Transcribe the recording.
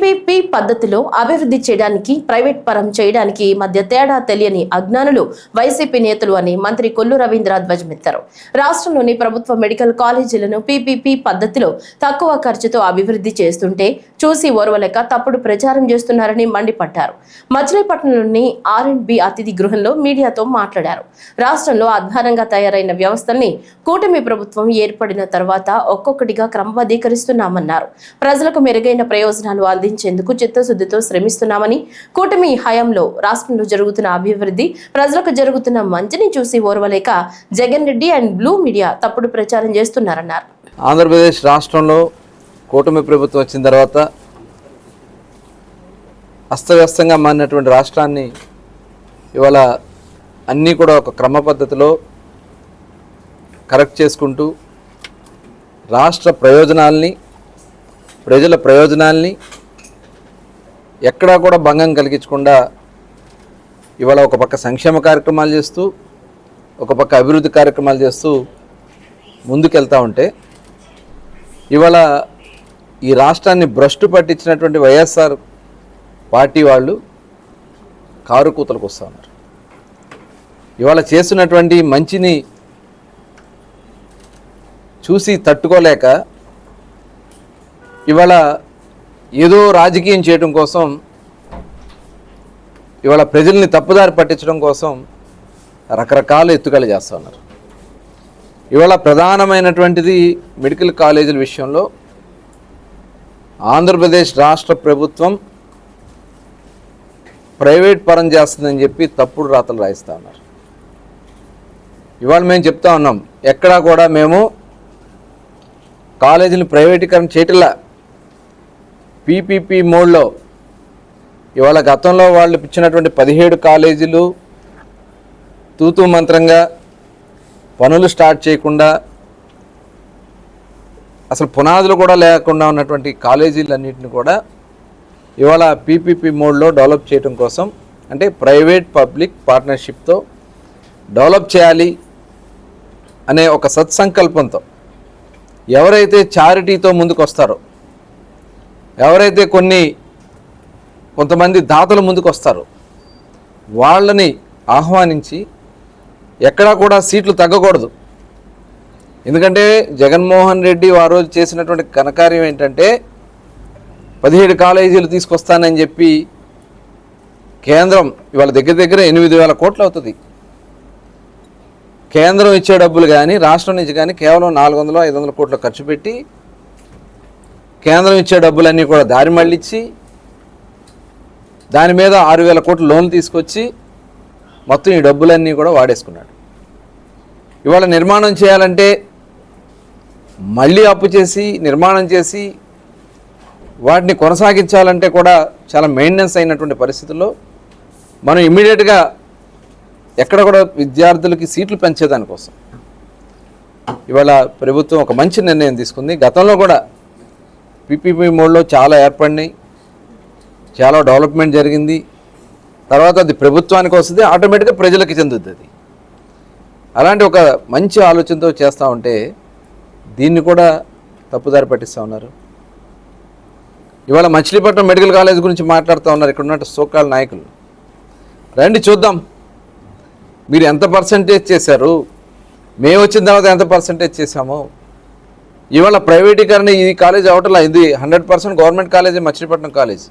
PPP పద్ధతిలో అభివృద్ధి చేయడానికి ప్రైవేట్ పరం చేయడానికి మధ్య తేడా తెలియని అజ్ఞానులు వైసీపీ నేతలు అని మంత్రి కొల్లు రవీంద్ర ధ్వజమెత్తారు రాష్ట్రంలోని ప్రభుత్వ మెడికల్ కాలేజీలను పీపీపీ పద్ధతిలో తక్కువ ఖర్చుతో అభివృద్ధి చేస్తుంటే చూసి ఓర్వలేక తప్పుడు ప్రచారం చేస్తున్నారని మండిపడ్డారు. మచిలీపట్నంలోని ఆర్ అండ్ బి అతిథి గృహంలో మీడియాతో మాట్లాడారు. రాష్ట్రంలో అధ్వానంగా తయారైన వ్యవస్థల్ని కూటమి ప్రభుత్వం ఏర్పడిన తర్వాత ఒక్కొక్కటిగా క్రమబద్ధీకరిస్తున్నామన్నారు. ప్రజలకు మెరుగైన ప్రయోజనాలు అందించేందుకు చిత్తశుద్ధితో శ్రమిస్తున్నామని కూటమి హయాంలో రాష్ట్రంలో జరుగుతున్న అభివృద్ధి ప్రజలకు జరుగుతున్న మంచిని చూసి ఓర్వలేక Jagan Reddy and blue media తప్పుడు ప్రచారం చేస్తున్నారన్నారు. ఆంధ్రప్రదేశ్ రాష్ట్రంలో కూటమి ప్రభుత్వం వచ్చిన తర్వాత అస్తవ్యస్తంగా మారినటువంటి రాష్ట్రాన్ని ఇవాళ అన్నీ కూడా ఒక క్రమ పద్ధతిలో కరెక్ట్ చేసుకుంటూ రాష్ట్ర ప్రయోజనాల్ని ప్రజల ప్రయోజనాల్ని ఎక్కడా కూడా భంగం కలిగించకుండా ఇవాళ ఒక పక్క సంక్షేమ కార్యక్రమాలు చేస్తూ ఒక పక్క అభివృద్ధి కార్యక్రమాలు చేస్తూ ముందుకెళ్తూ ఉంటే ఇవాళ ఈ రాష్ట్రాన్ని భ్రష్టు పట్టించినటువంటి వైఎస్ఆర్ పార్టీ వాళ్ళు కారు కూతలకు వస్తూ ఉన్నారు. ఇవాళ చేస్తున్నటువంటి మంచిని చూసి తట్టుకోలేక ఇవాళ ఏదో రాజకీయం చేయడం కోసం ఇవాళ ప్రజల్ని తప్పుదారి పట్టించడం కోసం రకరకాల ఎత్తుకలు చేస్తూ ఉన్నారు. ఇవాళ ప్రధానమైనటువంటిది మెడికల్ కాలేజీల విషయంలో ఆంధ్రప్రదేశ్ రాష్ట్ర ప్రభుత్వం ప్రైవేట్ పరం చేస్తుందని చెప్పి తప్పుడు రాతలు రాయిస్తూ ఉన్నారు. ఇవాళ మేము చెప్తా ఉన్నాం ఎక్కడా కూడా మేము కాలేజీని ప్రైవేటీకరణ చేయటంలా పీపీపీ మోడ్లో ఇవాళ గతంలో వాళ్ళు ఇచ్చినటువంటి పదిహేడు కాలేజీలు తూతూ మంత్రంగా పనులు స్టార్ట్ చేయకుండా అసలు పునాదులు కూడా లేకుండా ఉన్నటువంటి కాలేజీలన్నింటిని కూడా ఇవాళ పీపీపీ మోడ్లో డెవలప్ చేయడం కోసం అంటే ప్రైవేట్ పబ్లిక్ పార్ట్నర్షిప్తో డెవలప్ చేయాలి అనే ఒక సత్సంకల్పంతో ఎవరైతే చారిటీతో ముందుకు వస్తారో ఎవరైతే కొన్ని కొంతమంది దాతలు ముందుకు వస్తారో వాళ్ళని ఆహ్వానించి ఎక్కడా కూడా సీట్లు తగ్గకూడదు. ఎందుకంటే జగన్మోహన్ రెడ్డి ఆ రోజు చేసినటువంటి ఘనకార్యం ఏంటంటే పదిహేడు కాలేజీలు తీసుకొస్తానని చెప్పి కేంద్రం ఇవాళ దగ్గర దగ్గర ఎనిమిది వేల కోట్లు అవుతుంది. కేంద్రం ఇచ్చే డబ్బులు కానీ రాష్ట్రం నుంచి కానీ కేవలం నాలుగు వందలు ఐదు వందల కోట్లు ఖర్చు పెట్టి కేంద్రం ఇచ్చే డబ్బులన్నీ కూడా దారి మళ్ళించి దాని మీద ఆరు వేల కోట్లు లోన్లు తీసుకొచ్చి మొత్తం ఈ డబ్బులన్నీ కూడా వాడేసుకున్నాడు. ఇవాళ నిర్మాణం చేయాలంటే మళ్ళీ అప్పు చేసి నిర్మాణం చేసి వాటిని కొనసాగించాలంటే కూడా చాలా మెయింటెనెన్స్ అయినటువంటి పరిస్థితుల్లో మనం ఇమ్మీడియట్గా ఎక్కడ కూడా విద్యార్థులకి సీట్లు పెంచేదానికోసం. ఇవాళ ప్రభుత్వం ఒక మంచి నిర్ణయం తీసుకుంది. గతంలో కూడా పీపీపీ మోడ్లో చాలా ఏర్పడినాయి. చాలా డెవలప్మెంట్ జరిగింది. తర్వాత అది ప్రభుత్వానికి వస్తుంది ఆటోమేటిక్గా ప్రజలకి చెందుతుంది అది. అలాంటి ఒక మంచి ఆలోచనతో చేస్తూ ఉంటే దీన్ని కూడా తప్పుదారి పట్టిస్తూ ఉన్నారు. ఇవాళ మచిలీపట్నం మెడికల్ కాలేజ్ గురించి మాట్లాడుతూ ఉన్నారు ఇక్కడ ఉన్నట్టు సోకాల నాయకులు. రండి చూద్దాం. మీరు ఎంత పర్సంటేజ్ చేశారు? మేము వచ్చిన తర్వాత ఎంత పర్సంటేజ్ చేసామో ఇవాళ ప్రైవేటీకరణ ఈ కాలేజ్ అవటంలా? ఇది hundred percent government college Machilipatnam college